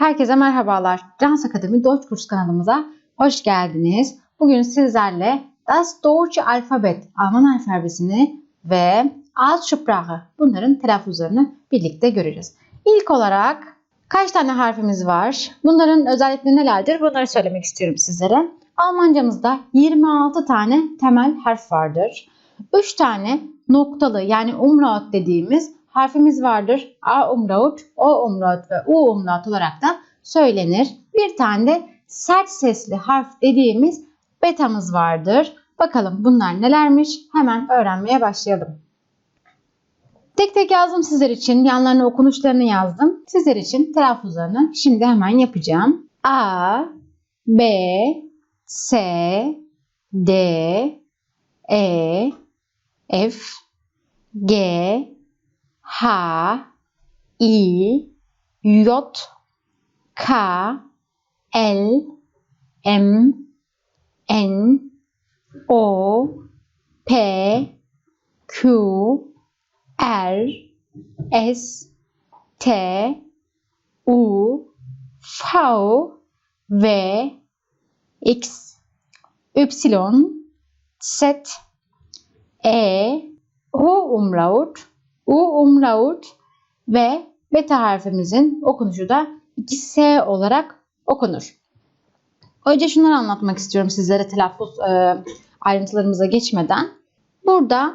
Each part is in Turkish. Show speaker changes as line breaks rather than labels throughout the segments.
Herkese merhabalar. Dans Akademi Deutsch Kurs kanalımıza hoş geldiniz. Bugün sizlerle Das Deutsche Alphabet, Alman alfabesini ve Aussprache bunların telaffuzlarını birlikte göreceğiz. İlk olarak kaç tane harfimiz var? Bunların özellikleri nelerdir? Bunları söylemek istiyorum sizlere. Almancamızda 26 tane temel harf vardır. 3 tane noktalı yani umlaut dediğimiz harfimiz vardır. A umlaut, O umlaut ve U umlaut olarak da söylenir. Bir tane de sert sesli harf dediğimiz betamız vardır. Bakalım bunlar nelermiş? Hemen öğrenmeye başlayalım. Tek tek yazdım sizler için. Yanlarına okunuşlarını yazdım. Sizler için telaffuzlarını şimdi hemen yapacağım. A, B, S, D, E, F, G, H, I, J, K, L, M, N, O, P, Q, R, S, T, U, V, W, X, Y, Z, E, U umlaut, U umlaut ve beta harfimizin okunuşu da 2S olarak okunur. Önce şunları anlatmak istiyorum sizlere telaffuz e, ayrıntılarımıza geçmeden. Burada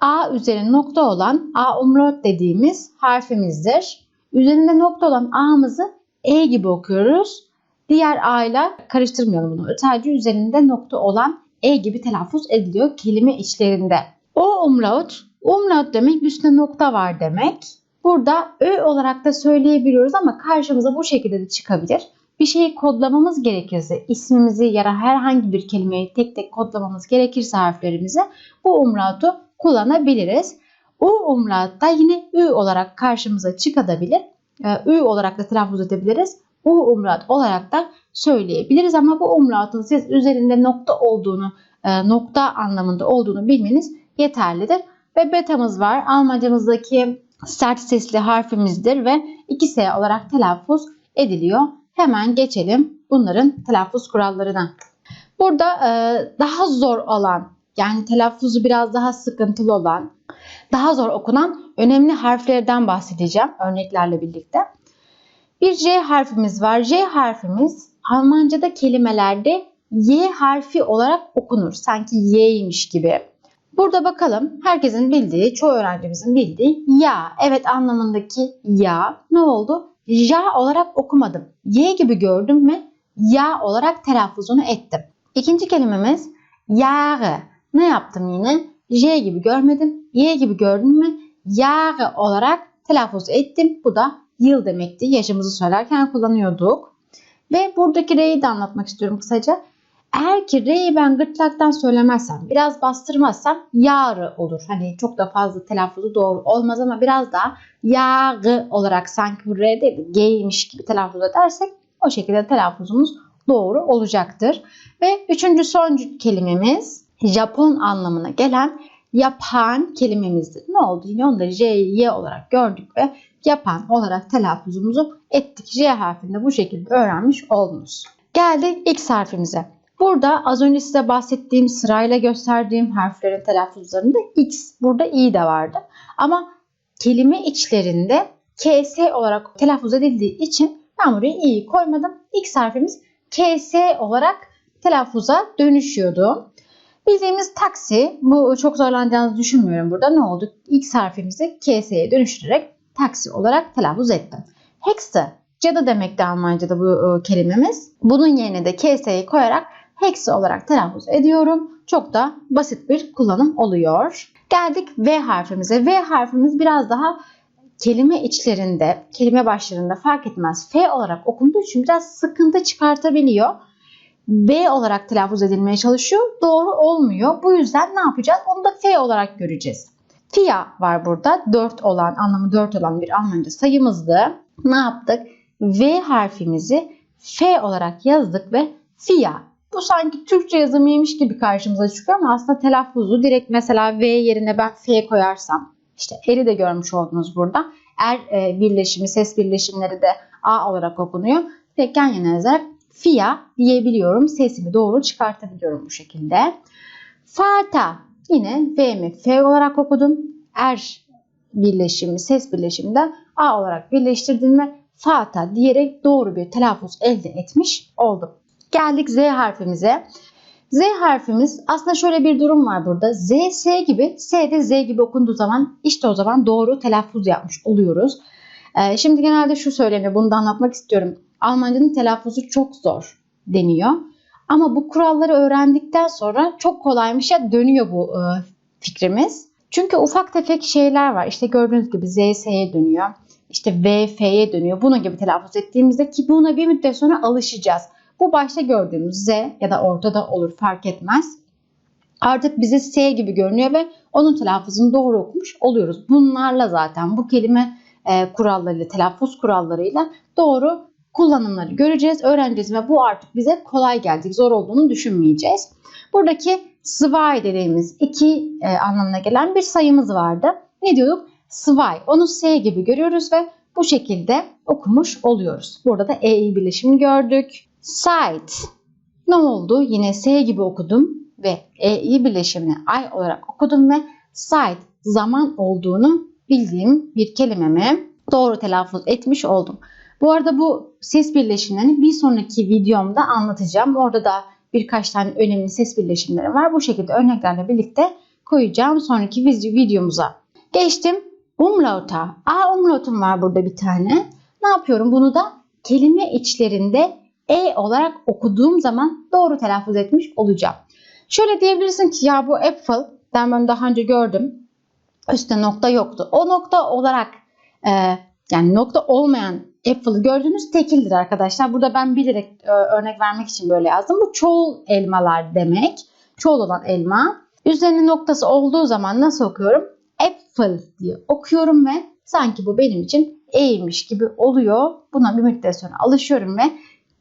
A üzerinde nokta olan A umlaut dediğimiz harfimizdir. Üzerinde nokta olan A'mızı E gibi okuyoruz. Diğer A ile karıştırmayalım bunu. Sadece üzerinde nokta olan E gibi telaffuz ediliyor kelime içlerinde. O umlaut, umlaut demek üstüne nokta var demek. Burada Ö olarak da söyleyebiliyoruz ama karşımıza bu şekilde de çıkabilir. Bir şeyi kodlamamız gerekirse, ismimizi ya da herhangi bir kelimeyi tek tek kodlamamız gerekirse harflerimizi bu umlautu kullanabiliriz. U umlaut da yine Ü olarak karşımıza çıkabilir. Ü olarak da telaffuz edebiliriz. U umlaut olarak da söyleyebiliriz ama bu umlautun siz üzerinde nokta olduğunu, nokta anlamında olduğunu bilmeniz yeterlidir. Ve betamız var. Almancamızdaki sert sesli harfimizdir ve 2S olarak telaffuz ediliyor. Hemen geçelim bunların telaffuz kurallarına. Burada e, daha zor olan yani telaffuzu biraz daha sıkıntılı olan, daha zor okunan önemli harflerden bahsedeceğim örneklerle birlikte. Bir J harfimiz var. J harfimiz Almanca'da kelimelerde Y harfi olarak okunur. Sanki Y'ymiş gibi. Burada bakalım herkesin bildiği, çoğu öğrencimizin bildiği ya. Evet anlamındaki ya. Ne oldu? Ja olarak okumadım. Y gibi gördüm ve ya olarak telaffuzunu ettim. İkinci kelimemiz Jahre. Ne yaptım yine? J gibi görmedim. Y gibi gördüm mü? Jahre olarak telaffuz ettim. Bu da yıl demekti. Yaşımızı söylerken kullanıyorduk. Ve buradaki R'yi de anlatmak istiyorum kısaca. Eğer ki R'yi ben gırtlaktan söylemezsem, biraz bastırmazsam yarı olur. Hani çok da fazla telaffuzu doğru olmaz ama biraz daha yarı olarak sanki R değil G'ymiş gibi telaffuz edersek o şekilde telaffuzumuz doğru olacaktır. Ve üçüncü son kelimemiz Japon anlamına gelen yapan kelimemizdir. Ne oldu? Yine da J, Y olarak gördük ve yapan olarak telaffuzumuzu ettik. J harfini de bu şekilde öğrenmiş oldunuz. Geldik X harfimize. Burada az önce size bahsettiğim sırayla gösterdiğim harflerin telaffuzlarında X, burada I de vardı. Ama kelime içlerinde KS olarak telaffuz edildiği için ben buraya İ'yi koymadım. X harfimiz KS olarak telaffuza dönüşüyordu. Bildiğimiz taksi, bu çok zorlanacağınızı düşünmüyorum burada. Ne oldu? X harfimizi KS'ye dönüştürerek taksi olarak telaffuz ettim. Hexe, cadı demekti Almanca'da bu kelimemiz. Bunun yerine de KS'yi koyarak Hexe olarak telaffuz ediyorum. Çok da basit bir kullanım oluyor. Geldik V harfimize. V harfimiz biraz daha kelime içlerinde, kelime başlarında fark etmez. F olarak okunduğu için biraz sıkıntı çıkartabiliyor. V olarak telaffuz edilmeye çalışıyor. Doğru olmuyor. Bu yüzden ne yapacağız? Onu da F olarak göreceğiz. FIA var burada. 4 olan, anlamı 4 olan bir Almanca sayımızdı. Ne yaptık? V harfimizi F olarak yazdık ve FIA bu sanki Türkçe yazımıymış gibi karşımıza çıkıyor ama aslında telaffuzu direkt mesela V yerine ben F koyarsam işte eri de görmüş oldunuz burada. Er e, birleşimi, ses birleşimleri de A olarak okunuyor. Tek yan yana yazarak FIA diyebiliyorum. Sesimi doğru çıkartabiliyorum bu şekilde. Fata yine V mi F olarak okudum. Er birleşimi, ses birleşiminde A olarak birleştirdim ve Fata diyerek doğru bir telaffuz elde etmiş oldum. Geldik Z harfimize. Z harfimiz aslında şöyle bir durum var burada. Z, S gibi, S de Z gibi okunduğu zaman işte o zaman doğru telaffuz yapmış oluyoruz. Ee, şimdi genelde şu söyleniyor, bunu da anlatmak istiyorum. Almancanın telaffuzu çok zor deniyor. Ama bu kuralları öğrendikten sonra çok kolaymış ya dönüyor bu e, fikrimiz. Çünkü ufak tefek şeyler var. İşte gördüğünüz gibi Z, S'ye dönüyor. İşte V, F'ye dönüyor. Bunun gibi telaffuz ettiğimizde ki buna bir müddet sonra alışacağız. Bu başta gördüğümüz Z ya da ortada olur fark etmez. Artık bize S gibi görünüyor ve onun telaffuzunu doğru okumuş oluyoruz. Bunlarla zaten bu kelime e, kurallarıyla, telaffuz kurallarıyla doğru kullanımları göreceğiz, öğreneceğiz ve bu artık bize kolay gelecek, zor olduğunu düşünmeyeceğiz. Buradaki zwei dediğimiz iki e, anlamına gelen bir sayımız vardı. Ne diyorduk? Zwei. Onu S gibi görüyoruz ve bu şekilde okumuş oluyoruz. Burada da EI birleşimi gördük. Site. Ne oldu? Yine S gibi okudum ve EI birleşimini I olarak okudum ve site zaman olduğunu bildiğim bir kelimemi doğru telaffuz etmiş oldum. Bu arada bu ses birleşimlerini bir sonraki videomda anlatacağım. Orada da birkaç tane önemli ses birleşimleri var. Bu şekilde örneklerle birlikte koyacağım sonraki videomuza. Geçtim umlaut'a. A umlautum var burada bir tane. Ne yapıyorum? Bunu da kelime içlerinde E olarak okuduğum zaman doğru telaffuz etmiş olacağım. Şöyle diyebilirsin ki ya bu apple ben bunu daha önce gördüm. Üstte nokta yoktu. O nokta olarak e, yani nokta olmayan apple'ı gördüğünüz tekildir arkadaşlar. Burada ben bilerek e, örnek vermek için böyle yazdım. Bu çoğul elmalar demek. Çoğul olan elma. Üzerine noktası olduğu zaman nasıl okuyorum? Apple diye okuyorum ve sanki bu benim için e'ymiş gibi oluyor. Buna bir müddet sonra alışıyorum ve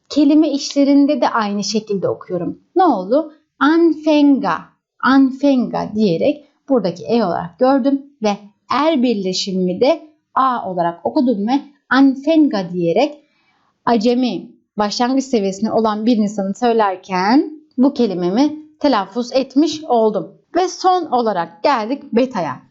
kelime işlerinde de aynı şekilde okuyorum. Ne oldu? Anfenga, anfenga diyerek buradaki e olarak gördüm ve er birleşimimi de a olarak okudum ve anfenga diyerek acemi başlangıç seviyesinde olan bir insanı söylerken bu kelimemi telaffuz etmiş oldum. Ve son olarak geldik beta'ya.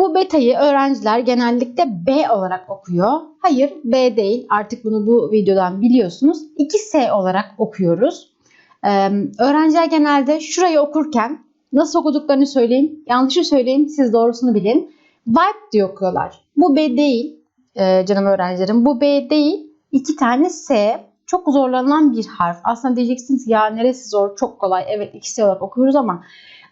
Bu beta'yı öğrenciler genellikle B olarak okuyor. Hayır B değil artık bunu bu videodan biliyorsunuz. 2S olarak okuyoruz. Ee, öğrenciler genelde şurayı okurken nasıl okuduklarını söyleyeyim. Yanlışı söyleyeyim siz doğrusunu bilin. Vibe diye okuyorlar. Bu B değil e, canım öğrencilerim. Bu B değil. İki tane S. Çok zorlanan bir harf. Aslında diyeceksiniz ya neresi zor çok kolay. Evet ikisi olarak okuyoruz ama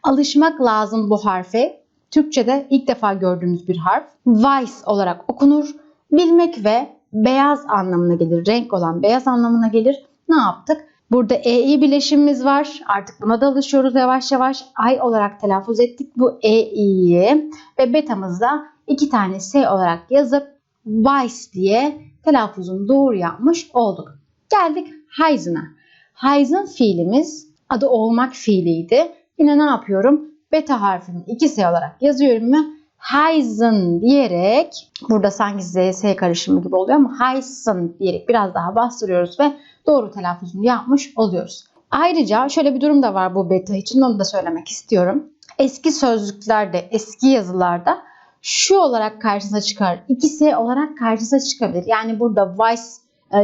alışmak lazım bu harfe. Türkçe'de ilk defa gördüğümüz bir harf. Vice olarak okunur. Bilmek ve beyaz anlamına gelir. Renk olan beyaz anlamına gelir. Ne yaptık? Burada EI bileşimimiz var. Artık buna da alışıyoruz yavaş yavaş. I olarak telaffuz ettik bu EI'yi. Ve betamızda iki tane S olarak yazıp Vice diye telaffuzunu doğru yapmış olduk. Geldik Heisen'a. Heisen fiilimiz adı olmak fiiliydi. Yine ne yapıyorum? Beta harfini 2S olarak yazıyorum ve Heisen diyerek burada sanki Z, S karışımı gibi oluyor ama Heisen diyerek biraz daha bastırıyoruz ve doğru telaffuzunu yapmış oluyoruz. Ayrıca şöyle bir durum da var bu beta için onu da söylemek istiyorum. Eski sözlüklerde, eski yazılarda şu olarak karşınıza çıkar. 2S olarak karşınıza çıkabilir. Yani burada vice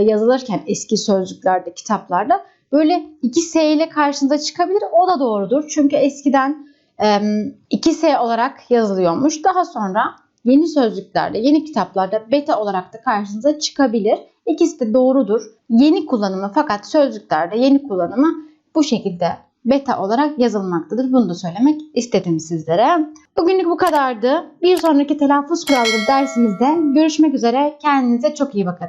yazılırken eski sözlüklerde, kitaplarda böyle 2S ile karşınıza çıkabilir. O da doğrudur. Çünkü eskiden 2S olarak yazılıyormuş. Daha sonra yeni sözlüklerde, yeni kitaplarda beta olarak da karşınıza çıkabilir. İkisi de doğrudur. Yeni kullanımı fakat sözlüklerde yeni kullanımı bu şekilde beta olarak yazılmaktadır. Bunu da söylemek istedim sizlere. Bugünlük bu kadardı. Bir sonraki telaffuz kuralları dersimizde görüşmek üzere. Kendinize çok iyi bakın.